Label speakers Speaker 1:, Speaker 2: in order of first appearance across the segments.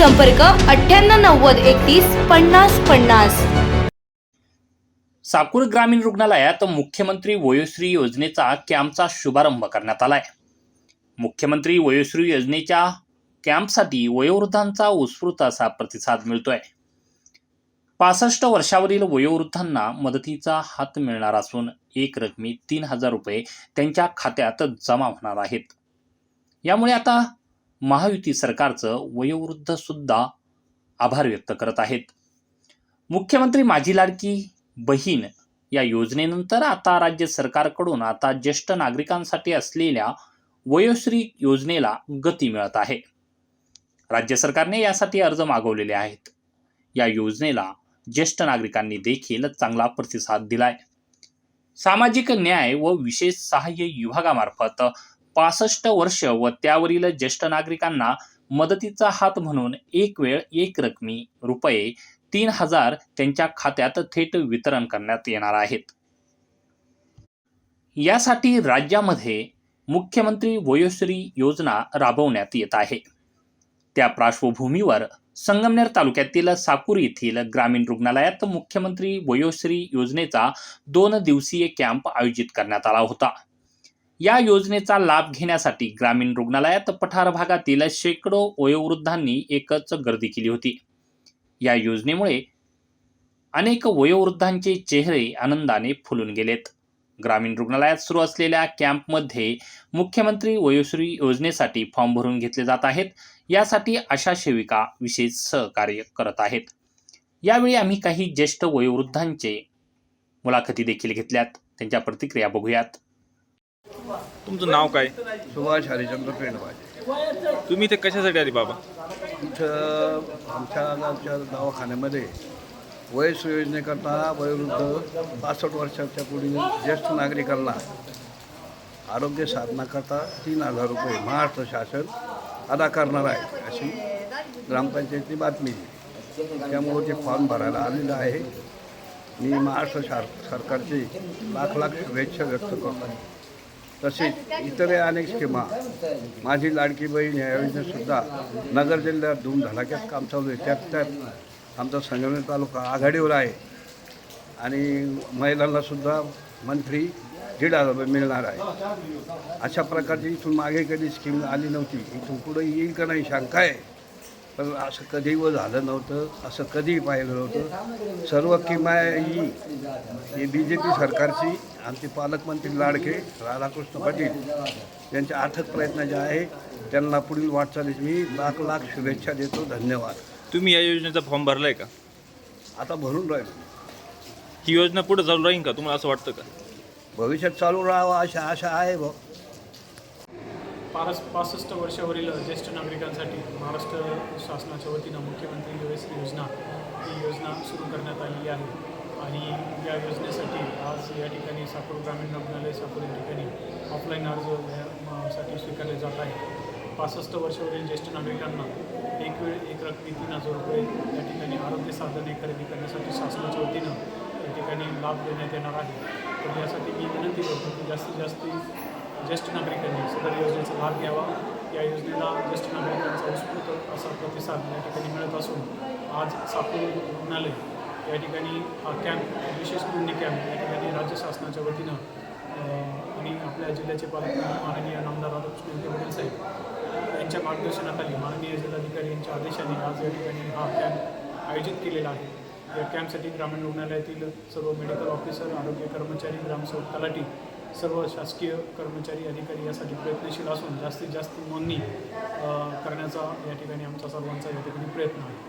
Speaker 1: संपर्क अठ्ठ्याण्णव नव्वद एकतीस पन्नास पन्नास.
Speaker 2: साकूर ग्रामीण रुग्णालयात मुख्यमंत्री वयोश्री योजनेचा कॅम्पचा शुभारंभ करण्यात आलाय. मुख्यमंत्री वयोश्री योजनेच्या कॅम्पसाठी वयोवृद्धांचा उत्स्फूर्त असा प्रतिसाद मिळतोय. पासष्ट वर्षावरील वयोवृद्धांना मदतीचा हात मिळणार असून एक रकमी तीन हजार रुपये त्यांच्या खात्यात जमा होणार आहेत. यामुळे आता महायुती सरकारचं वयोवृद्ध सुद्धा आभार व्यक्त करत आहेत. मुख्यमंत्री माझी लाडकी बहीण या योजनेनंतर आता राज्य सरकारकडून आता ज्येष्ठ नागरिकांसाठी असलेल्या वयोश्री योजनेला गती मिळत आहे. राज्य सरकारने यासाठी अर्ज मागवलेले आहेत. या योजनेला ज्येष्ठ नागरिकांनी देखील चांगला प्रतिसाद दिलाय. सामाजिक न्याय व विशेष सहाय्य विभागामार्फत पासष्ट वर्ष व त्यावरील ज्येष्ठ नागरिकांना मदतीचा हात म्हणून एक वेळ एक रकमी रुपये तीन हजार त्यांच्या खात्यात थेट वितरण करण्यात येणार आहेत. यासाठी राज्यामध्ये मुख्यमंत्री वयोश्री योजना राबवण्यात येत आहे. त्या पार्श्वभूमीवर संगमनेर तालुक्यातील साकूर येथील ग्रामीण रुग्णालयात मुख्यमंत्री वयोश्री योजनेचा दोन दिवसीय कॅम्प आयोजित करण्यात आला होता. या योजनेचा लाभ घेण्यासाठी ग्रामीण रुग्णालयात पठार भागातील शेकडो वयोवृद्धांनी एकच गर्दी केली होती. या योजनेमुळे अनेक वयोवृद्धांचे चेहरे आनंदाने फुलून गेलेत. ग्रामीण रुग्णालयात सुरू असलेल्या कॅम्पमध्ये मुख्यमंत्री वयोश्री योजनेसाठी फॉर्म भरून घेतले जात आहेत. यासाठी आशा सेविका विशेष सहकार्य करत आहेत. यावेळी आम्ही काही ज्येष्ठ वयोवृद्धांचे मुलाखती देखील घेतल्यात. त्यांच्या प्रतिक्रिया बघूयात.
Speaker 3: तुमचं नाव काय?
Speaker 4: सुभाष हरिचंद्र पेंडवाले
Speaker 3: तुम्ही इथे कशासाठी आले बाबा?
Speaker 4: इथं आमच्या गावच्या दवाखान्यामध्ये वयस योजनेकरता वयोवृद्ध पासष्ट वर्षाच्या पुढील ज्येष्ठ नागरिकांना आरोग्य साधनाकरता तीन हजार रुपये महाराष्ट्र शासन अदा करणार आहे अशी ग्रामपंचायतीची बातमी. दिली त्यामुळं ते फॉर्म भरायला आलेलं आहे. मी महाराष्ट्र शार सरकारचे लाख लाख शुभेच्छा व्यक्त करतो. आहे तसेच इतरही अनेक स्कीमा. माझी लाडकी बहीण या योजनेतसुद्धा नगर जिल्ह्यात धूमधडाक्यात काम चालू आहे. त्यात त्यात आमचा संगमनेर तालुका आघाडीवर आहे. आणि महिलांनासुद्धा मंथली दीड हजार रुपये मिळणार आहे. अशा प्रकारची इथून मागे कधी स्कीम आली नव्हती इथून पुढे येईल का नाही शंका आहे. पण असं कधी व झालं नव्हतं असं कधीही पाहिलं नव्हतं. सर्व किमाई ही बी जे पी सरकारची आमचे पालकमंत्री लाडके राधाकृष्ण पाटील यांचे अथक प्रयत्न जे आहे त्यांना पुढील वाटचालीस मी लाख लाख शुभेच्छा देतो धन्यवाद.
Speaker 3: तुम्ही या योजनेचा फॉर्म भरलाय का?
Speaker 4: आता भरून राहील.
Speaker 3: ही योजना पुढे चालू राहील का? तुम्हाला असं वाटतं का?
Speaker 4: भविष्यात चालू राहावं अशा आशा आहे भाऊ.
Speaker 5: पारस पासष्ट वर्षावरील ज्येष्ठ नागरिकांसाठी महाराष्ट्र शासनाच्या वतीनं मुख्यमंत्री वयस योजना ही योजना सुरू करण्यात आलेली आहे. आणि या योजनेसाठी आज या ठिकाणी सापूर ग्रामीण रुग्णालय सापूर या ठिकाणी ऑफलाईन अर्जसाठी स्वीकारले जात आहे. पासष्ट वर्षावरील ज्येष्ठ नागरिकांना एक वेळ एक रकमी तीन हजार रुपये या ठिकाणी आरोग्य साधने खरेदी करण्यासाठी शासनाच्या वतीनं या ठिकाणी लाभ देण्यात येणार आहे. तर यासाठी मी विनंती करतो की जास्तीत जास्त ज्येष्ठ नागरिकांनी सदर योजनेचा लाभ घ्यावा. या योजनेला ज्येष्ठ नागरिकांचा उत्स्फूर्त असा प्रतिसाद या ठिकाणी मिळत असून आज सापूर रुग्णालय या ठिकाणी हा कॅम्प विशेष पुण्य कॅम्प या ठिकाणी राज्य शासनाच्या वतीनं आणि आपल्या जिल्ह्याचे पालकमंत्री माननीय नामदार राधाकृष्ण विखे पाटील साहेब यांच्या मार्गदर्शनाखाली माननीय जिल्हाधिकारी यांच्या आदेशाने आज या ठिकाणी हा कॅम्प आयोजित केलेला आहे. या कॅम्पसाठी ग्रामीण रुग्णालयातील सर्व मेडिकल ऑफिसर आरोग्य कर्मचारी ग्रामसेवक तलाठी सर्व शासकीय कर्मचारी अधिकारी यासाठी प्रयत्नशील असून जास्तीत जास्त नोंदणी करण्याचा या ठिकाणी आमचा सर्वांचा या ठिकाणी प्रयत्न आहे.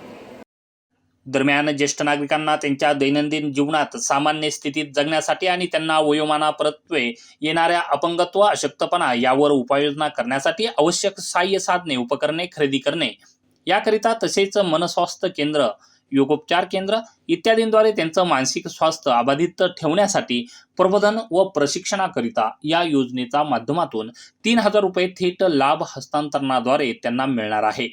Speaker 2: दरम्यान ज्येष्ठ नागरिकांना त्यांच्या दैनंदिन जीवनात सामान्य स्थितीत जगण्यासाठी आणि त्यांना वयोमानापरत्वे येणाऱ्या अपंगत्व अशक्तपणा यावर उपाययोजना करण्यासाठी आवश्यक सहाय्य साधने उपकरणे खरेदी करणे. याकरिता तसेच मनस्वास्थ्य केंद्र योगोपचार केंद्र इत्यादींद्वारे त्यांचं मानसिक स्वास्थ्य अबाधित ठेवण्यासाठी प्रबोधन व प्रशिक्षणाकरिता या योजनेच्या माध्यमातून तीन हजार रुपये थेट लाभ हस्तांतरणाद्वारे त्यांना मिळणार आहे.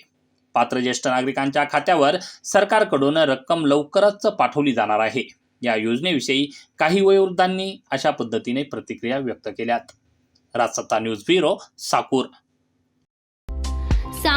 Speaker 2: पात्र ज्येष्ठ नागरिकांच्या खात्यावर सरकारकडून रक्कम लवकरच पाठवली जाणार आहे. या योजनेविषयी काही वयोवृद्धांनी अशा पद्धतीने प्रतिक्रिया व्यक्त केल्यात. Rajsatta news bureau Sakur.